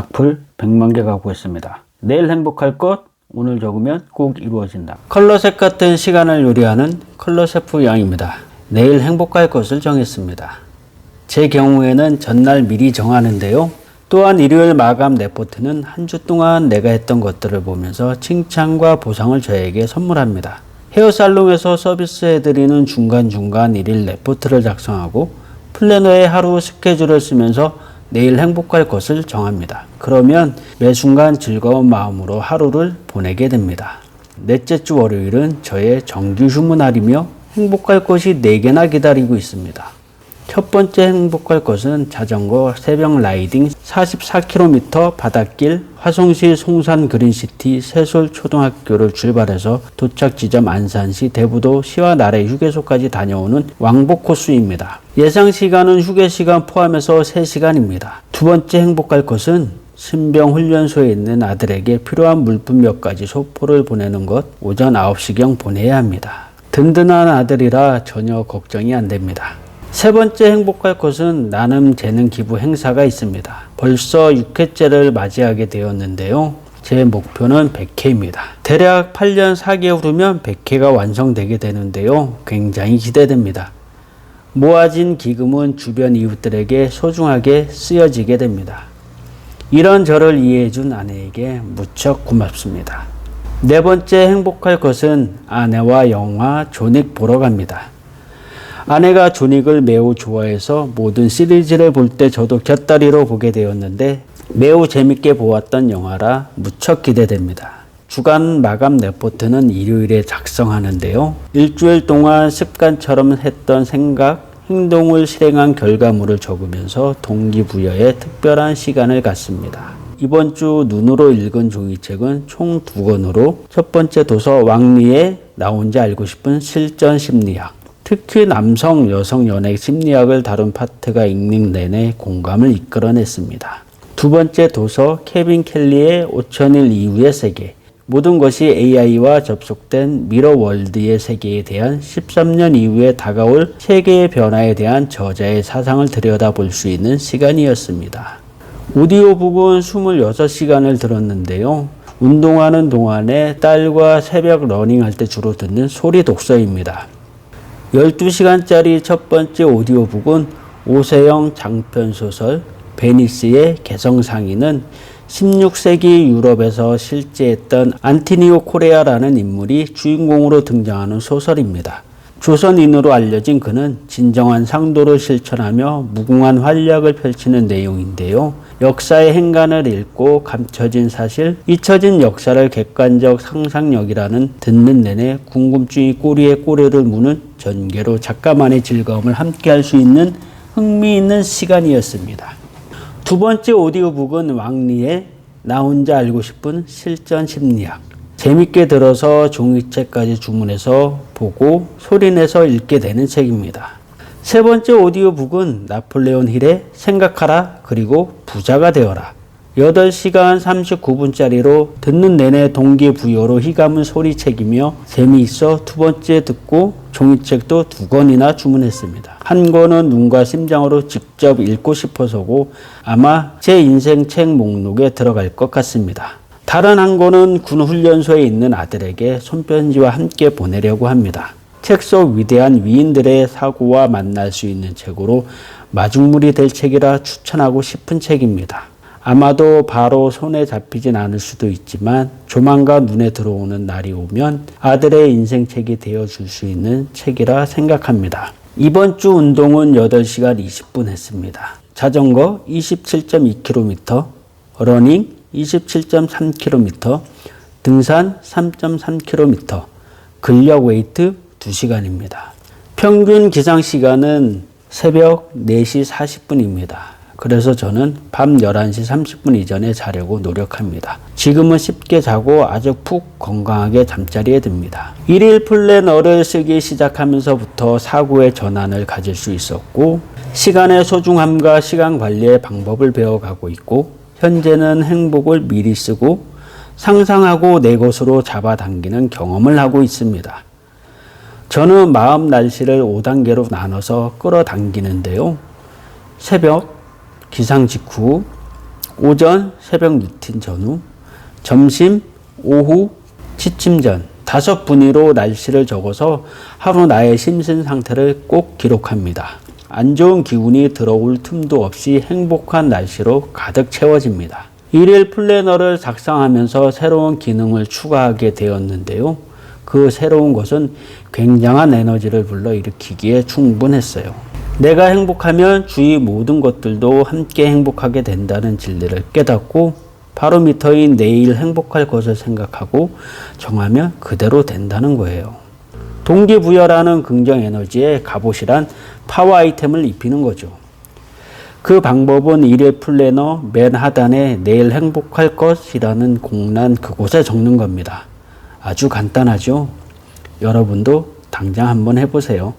악플 100만 개 가고 있습니다. 내일 행복할 것 오늘 적으면 꼭 이루어진다. 컬러색 같은 시간을 요리하는 컬러셰프 양입니다. 내일 행복할 것을 정했습니다. 제 경우에는 전날 미리 정하는데요. 또한 일요일 마감 레포트는 한 주 동안 내가 했던 것들을 보면서 칭찬과 보상을 저에게 선물합니다. 헤어살롱에서 서비스해드리는 중간중간 일일 레포트를 작성하고 플래너에 하루 스케줄을 쓰면서 내일 행복할 것을 정합니다. 그러면 매 순간 즐거운 마음으로 하루를 보내게 됩니다. 넷째 주 월요일은 저의 정규 휴무 날이며 행복할 것이 4개나 기다리고 있습니다. 첫 번째 행복할 것은 자전거 새벽 라이딩 44km 바닷길 화성시 송산 그린시티 세솔 초등학교를 출발해서 도착 지점 안산시 대부도 시와 나래 휴게소까지 다녀오는 왕복 코스입니다. 예상 시간은 휴게 시간 포함해서 3시간입니다. 두 번째 행복할 것은 신병 훈련소에 있는 아들에게 필요한 물품 몇 가지 소포를 보내는 것 오전 9시경 보내야 합니다. 든든한 아들이라 전혀 걱정이 안 됩니다. 세 번째 행복할 것은 나눔 재능 기부 행사가 있습니다. 벌써 6회째를 맞이하게 되었는데요. 제 목표는 100회입니다. 대략 8년 4개월 후면 100회가 완성되게 되는데요. 굉장히 기대됩니다. 모아진 기금은 주변 이웃들에게 소중하게 쓰여지게 됩니다. 이런 저를 이해해준 아내에게 무척 고맙습니다. 네 번째 행복할 것은 아내와 영화 존윅 보러 갑니다. 아내가 존윅을 매우 좋아해서 모든 시리즈를 볼 때 저도 곁다리로 보게 되었는데 매우 재밌게 보았던 영화라 무척 기대됩니다. 주간 마감 레포트는 일요일에 작성하는데요. 일주일 동안 습관처럼 했던 생각, 행동을 실행한 결과물을 적으면서 동기부여에 특별한 시간을 갖습니다. 이번 주 눈으로 읽은 종이책은 총 두 권으로 첫 번째 도서 왕리의 나 혼자 알고 싶은 실전 심리학 특히 남성, 여성 연애 심리학을 다룬 파트가 읽는 내내 공감을 이끌어냈습니다. 두 번째 도서 케빈 켈리의 5천일 이후의 세계 모든 것이 AI와 접속된 미러 월드의 세계에 대한 13년 이후에 다가올 세계의 변화에 대한 저자의 사상을 들여다볼 수 있는 시간이었습니다. 오디오북은 26시간을 들었는데요. 운동하는 동안에 딸과 새벽 러닝할 때 주로 듣는 소리 독서입니다. 12시간짜리 첫 번째 오디오북은 오세영 장편소설 베니스의 개성상인은 16세기 유럽에서 실제했던 안티니오 코레아라는 인물이 주인공으로 등장하는 소설입니다. 조선인으로 알려진 그는 진정한 상도를 실천하며 무궁한 활약을 펼치는 내용인데요. 역사의 행간을 읽고 감춰진 사실, 잊혀진 역사를 객관적 상상력이라는 듣는 내내 궁금증이 꼬리에 꼬리를 무는 전개로 작가만의 즐거움을 함께할 수 있는 흥미있는 시간이었습니다. 두 번째 오디오북은 왕리의 나 혼자 알고 싶은 실전 심리학. 재밌게 들어서 종이책까지 주문해서 보고 소리내서 읽게 되는 책입니다. 세 번째 오디오북은 나폴레온 힐의 생각하라 그리고 부자가 되어라. 8시간 39분짜리로 듣는 내내 동기부여로 휘감은 소리책이며 재미있어 두 번째 듣고 종이책도 두 권이나 주문했습니다. 한 권은 눈과 심장으로 직접 읽고 싶어서고 아마 제 인생 책 목록에 들어갈 것 같습니다. 다른 한 권은 군 훈련소에 있는 아들에게 손편지와 함께 보내려고 합니다. 책 속 위대한 위인들의 사고와 만날 수 있는 책으로 마중물이 될 책이라 추천하고 싶은 책입니다. 아마도 바로 손에 잡히진 않을 수도 있지만 조만간 눈에 들어오는 날이 오면 아들의 인생책이 되어 줄 수 있는 책이라 생각합니다. 이번 주 운동은 8시간 20분 했습니다. 자전거 27.2km, 러닝 27.3km, 등산 3.3km, 근력 웨이트 2시간입니다. 평균 기상 시간은 새벽 4시 40분입니다. 그래서 저는 밤 11시 30분 이전에 자려고 노력합니다. 지금은 쉽게 자고 아주 푹 건강하게 잠자리에 듭니다. 일일 플래너를 쓰기 시작하면서부터 사고의 전환을 가질 수 있었고, 시간의 소중함과 시간 관리의 방법을 배워가고 있고, 현재는 행복을 미리 쓰고 상상하고 내 것으로 잡아당기는 경험을 하고 있습니다. 저는 마음 날씨를 5단계로 나눠서 끌어당기는데요. 새벽, 기상 직후, 오전 새벽 루틴 전후, 점심, 오후, 취침 전 다섯 분위로 날씨를 적어서 하루 나의 심신 상태를 꼭 기록합니다. 안 좋은 기운이 들어올 틈도 없이 행복한 날씨로 가득 채워집니다. 일일 플래너를 작성하면서 새로운 기능을 추가하게 되었는데요. 그 새로운 것은 굉장한 에너지를 불러일으키기에 충분했어요. 내가 행복하면 주위 모든 것들도 함께 행복하게 된다는 진리를 깨닫고 바로 미터인 내일 행복할 것을 생각하고 정하면 그대로 된다는 거예요. 동기부여라는 긍정 에너지에 갑옷이란 파워 아이템을 입히는 거죠. 그 방법은 일일 플래너 맨 하단에 내일 행복할 것이라는 공란 그곳에 적는 겁니다. 아주 간단하죠? 여러분도 당장 한번 해보세요.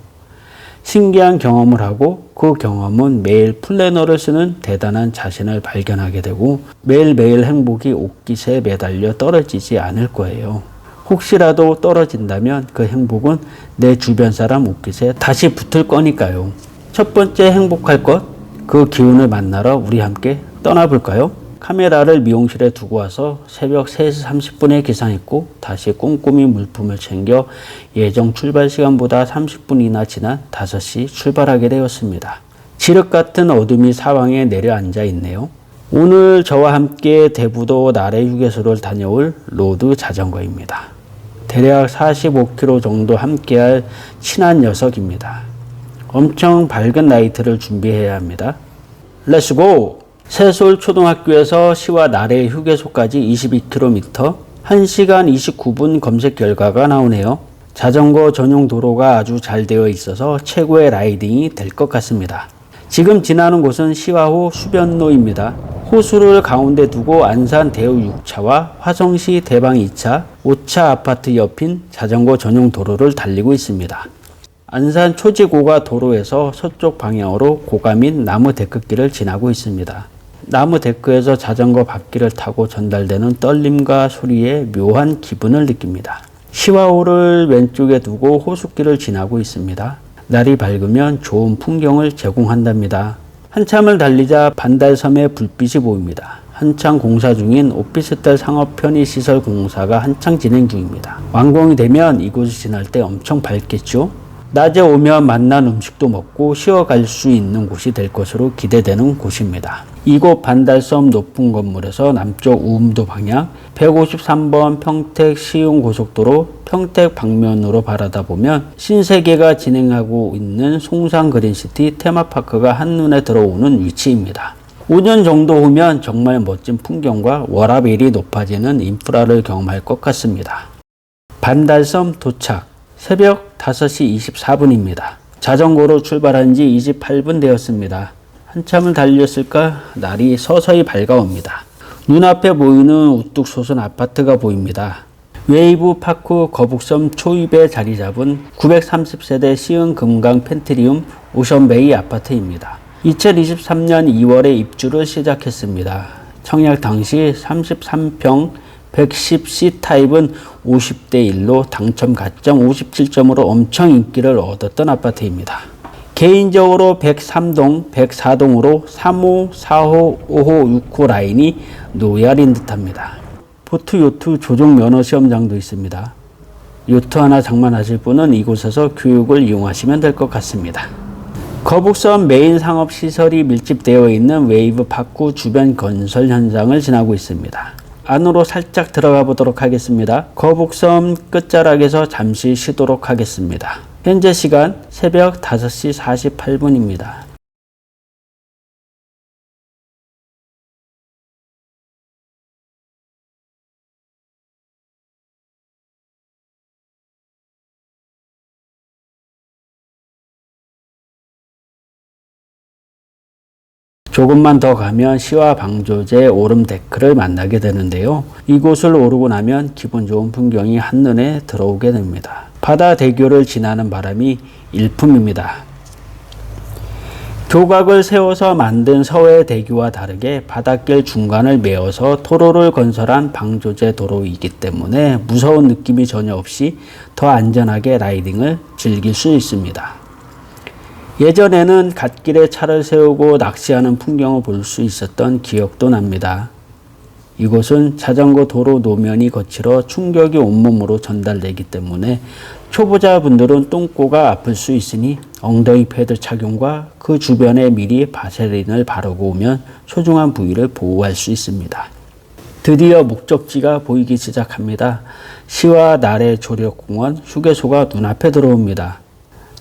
신기한 경험을 하고 그 경험은 매일 플래너를 쓰는 대단한 자신을 발견하게 되고 매일매일 행복이 옷깃에 매달려 떨어지지 않을 거예요. 혹시라도 떨어진다면 그 행복은 내 주변 사람 옷깃에 다시 붙을 거니까요. 첫 번째 행복할 것, 그 기운을 만나러 우리 함께 떠나볼까요? 카메라를 미용실에 두고 와서 새벽 3시 30분에 기상했고 다시 꼼꼼히 물품을 챙겨 예정 출발 시간보다 30분이나 지난 5시 출발하게 되었습니다. 지륵 같은 어둠이 사방에 내려앉아 있네요. 오늘 저와 함께 대부도 나래 휴게소를 다녀올 로드 자전거입니다. 대략 45km 정도 함께할 친한 녀석입니다. 엄청 밝은 라이트를 준비해야 합니다. 렛츠고! 새솔 초등학교에서 시와 나래 휴게소까지 22km, 1시간 29분 검색 결과가 나오네요. 자전거 전용 도로가 아주 잘 되어 있어서 최고의 라이딩이 될 것 같습니다. 지금 지나는 곳은 시와호 수변로입니다. 호수를 가운데 두고 안산 대우 6차와 화성시 대방 2차, 5차 아파트 옆인 자전거 전용 도로를 달리고 있습니다. 안산 초지고가 도로에서 서쪽 방향으로 고가 및 나무 데크길을 지나고 있습니다. 나무 데크에서 자전거 바퀴를 타고 전달되는 떨림과 소리에 묘한 기분을 느낍니다. 시와호를 왼쪽에 두고 호숫길을 지나고 있습니다. 날이 밝으면 좋은 풍경을 제공한답니다. 한참을 달리자 반달섬에 불빛이 보입니다. 한창 공사 중인 오피스텔 상업 편의 시설 공사가 한창 진행 중입니다. 완공이 되면 이곳을 지날 때 엄청 밝겠죠? 낮에 오면 맛난 음식도 먹고 쉬어갈 수 있는 곳이 될 것으로 기대되는 곳입니다. 이곳 반달섬 높은 건물에서 남쪽 우음도 방향 153번 평택 시흥 고속도로 평택 방면으로 바라다 보면 신세계가 진행하고 있는 송산 그린시티 테마파크가 한눈에 들어오는 위치입니다. 5년 정도 후면 정말 멋진 풍경과 워라벨이 높아지는 인프라를 경험할 것 같습니다. 반달섬 도착. 새벽 5시 24분입니다. 자전거로 출발한 지 28분 되었습니다. 한참을 달렸을까 날이 서서히 밝아옵니다. 눈앞에 보이는 우뚝 솟은 아파트가 보입니다. 웨이브 파크 거북섬 초입에 자리 잡은 930세대 시흥 금강 펜트리움 오션베이 아파트입니다. 2023년 2월에 입주를 시작했습니다. 청약 당시 33평 110C 타입은 50대 1로 당첨 가점 57점으로 엄청 인기를 얻었던 아파트입니다. 개인적으로 103동, 104동으로 3호, 4호, 5호, 6호 라인이 노열인 듯합니다. 보트 요트 조종 면허 시험장도 있습니다. 요트 하나 장만하실 분은 이곳에서 교육을 이용하시면 될 것 같습니다. 거북선 메인 상업 시설이 밀집되어 있는 웨이브 파크 주변 건설 현장을 지나고 있습니다. 안으로 살짝 들어가 보도록 하겠습니다. 거북섬 끝자락에서 잠시 쉬도록 하겠습니다. 현재 시간 새벽 5시 48분입니다. 조금만 더 가면 시와 방조제 오름 데크를 만나게 되는데요. 이곳을 오르고 나면 기분 좋은 풍경이 한눈에 들어오게 됩니다. 바다 대교를 지나는 바람이 일품입니다. 교각을 세워서 만든 서해 대교와 다르게 바닷길 중간을 메어서 도로를 건설한 방조제 도로이기 때문에 무서운 느낌이 전혀 없이 더 안전하게 라이딩을 즐길 수 있습니다. 예전에는 갓길에 차를 세우고 낚시하는 풍경을 볼 수 있었던 기억도 납니다. 이곳은 자전거 도로 노면이 거칠어 충격이 온몸으로 전달되기 때문에 초보자분들은 똥꼬가 아플 수 있으니 엉덩이 패드 착용과 그 주변에 미리 바세린을 바르고 오면 소중한 부위를 보호할 수 있습니다. 드디어 목적지가 보이기 시작합니다. 시와 나래 조력공원 휴게소가 눈앞에 들어옵니다.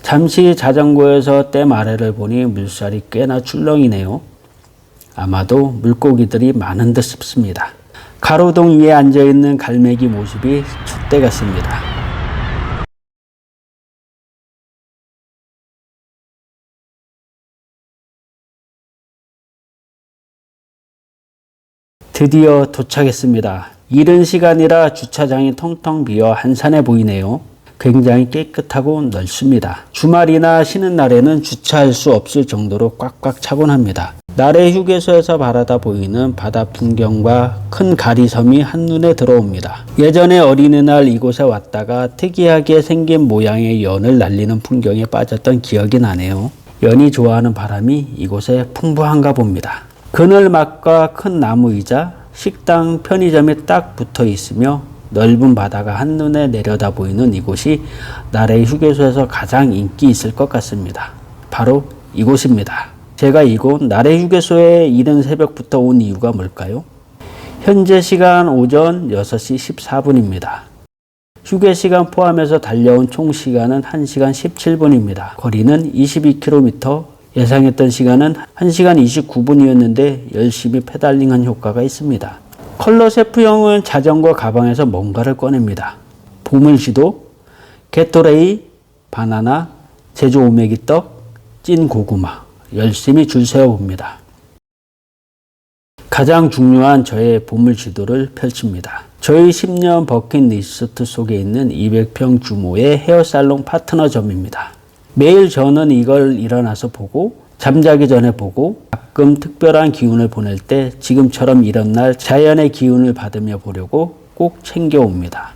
잠시 자전거에서 댐 아래를 보니 물살이 꽤나 출렁이네요. 아마도 물고기들이 많은 듯 싶습니다. 가로등 위에 앉아있는 갈매기 모습이 촛대 같습니다. 드디어 도착했습니다. 이른 시간이라 주차장이 텅텅 비어 한산해 보이네요. 굉장히 깨끗하고 넓습니다. 주말이나 쉬는 날에는 주차할 수 없을 정도로 꽉꽉 차곤 합니다. 나래 휴게소에서 바라다 보이는 바다 풍경과 큰 가리섬이 한눈에 들어옵니다. 예전에 어린이날 이곳에 왔다가 특이하게 생긴 모양의 연을 날리는 풍경에 빠졌던 기억이 나네요. 연이 좋아하는 바람이 이곳에 풍부한가 봅니다. 그늘막과 큰 나무이자 식당, 편의점이 딱 붙어 있으며 넓은 바다가 한눈에 내려다 보이는 이곳이 나라의 휴게소에서 가장 인기 있을 것 같습니다. 바로 이곳입니다. 제가 이곳 나래 휴게소에 이른 새벽부터 온 이유가 뭘까요? 현재 시간 오전 6시 14분입니다. 휴게 시간 포함해서 달려온 총 시간은 1시간 17분입니다. 거리는 22km, 예상했던 시간은 1시간 29분이었는데 열심히 페달링한 효과가 있습니다. 컬러 셰프형은 자전거 가방에서 뭔가를 꺼냅니다. 보물시도, 게토레이, 바나나, 제주 오메기 떡, 찐 고구마 열심히 줄 세워봅니다. 가장 중요한 저의 보물 지도를 펼칩니다. 저희 10년 버킷리스트 속에 있는 200평 규모의 헤어살롱 파트너점입니다. 매일 저는 이걸 일어나서 보고 잠자기 전에 보고 가끔 특별한 기운을 보낼 때 지금처럼 이런 날 자연의 기운을 받으며 보려고 꼭 챙겨옵니다.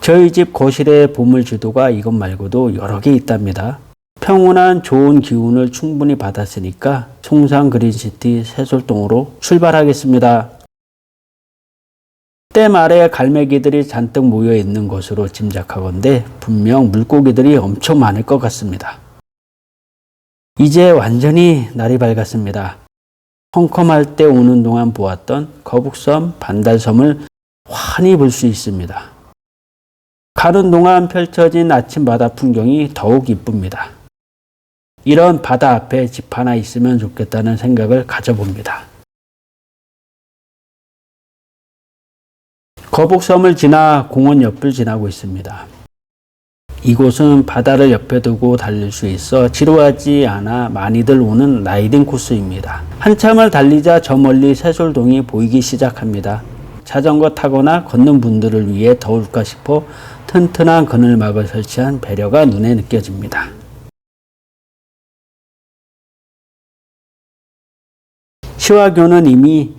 저희 집 거실에 보물 지도가 이것 말고도 여러 개 있답니다. 평온한 좋은 기운을 충분히 받았으니까 송상 그린시티 세솔동으로 출발하겠습니다. 댐 아래 갈매기들이 잔뜩 모여 있는 것으로 짐작하건데 분명 물고기들이 엄청 많을 것 같습니다. 이제 완전히 날이 밝았습니다. 컴컴할 때 오는 동안 보았던 거북섬, 반달섬을 환히 볼 수 있습니다. 가는 동안 펼쳐진 아침 바다 풍경이 더욱 이쁩니다. 이런 바다 앞에 집 하나 있으면 좋겠다는 생각을 가져봅니다. 거북섬을 지나 공원 옆을 지나고 있습니다. 이곳은 바다를 옆에 두고 달릴 수 있어 지루하지 않아 많이들 오는 라이딩 코스입니다. 한참을 달리자 저 멀리 새솔동이 보이기 시작합니다. 자전거 타거나 걷는 분들을 위해 더울까 싶어 튼튼한 그늘막을 설치한 배려가 눈에 느껴집니다. 시화교는 이미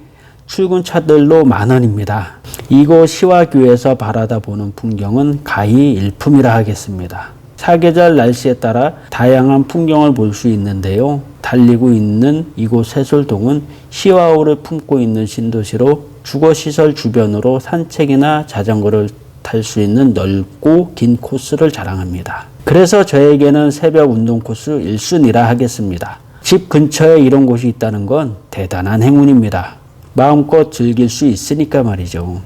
출근 차들로 만원입니다. 이곳 시화교에서 바라다 보는 풍경은 가히 일품이라 하겠습니다. 사계절 날씨에 따라 다양한 풍경을 볼 수 있는데요. 달리고 있는 이곳 세솔동은 시와호를 품고 있는 신도시로 주거시설 주변으로 산책이나 자전거를 탈 수 있는 넓고 긴 코스를 자랑합니다. 그래서 저에게는 새벽 운동 코스 1순위라 하겠습니다. 집 근처에 이런 곳이 있다는 건 대단한 행운입니다. 마음껏 즐길 수 있으니까 말이죠.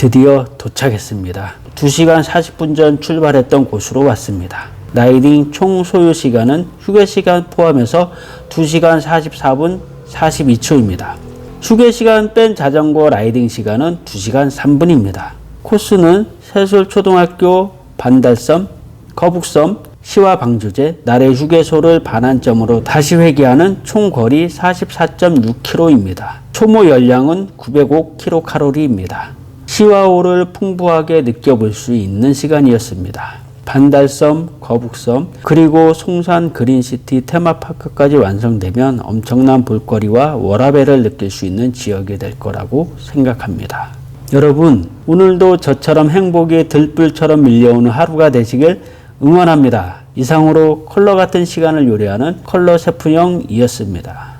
드디어 도착했습니다. 2시간 40분 전 출발했던 곳으로 왔습니다. 라이딩 총 소요 시간은 휴게 시간 포함해서 2시간 44분 42초입니다. 휴게 시간 뺀 자전거 라이딩 시간은 2시간 3분입니다. 코스는 세솔초등학교, 반달섬, 거북섬, 시와 방조제, 나래 휴게소를 반환점으로 다시 회귀하는 총 거리 44.6km입니다. 소모 열량은 905kcal입니다. 시와호를 풍부하게 느껴볼 수 있는 시간이었습니다. 반달섬, 거북섬, 그리고 송산 그린시티 테마파크까지 완성되면 엄청난 볼거리와 워라벨을 느낄 수 있는 지역이 될 거라고 생각합니다. 여러분, 오늘도 저처럼 행복이 들불처럼 밀려오는 하루가 되시길 응원합니다. 이상으로 컬러 같은 시간을 요리하는 컬러 셰프형이었습니다.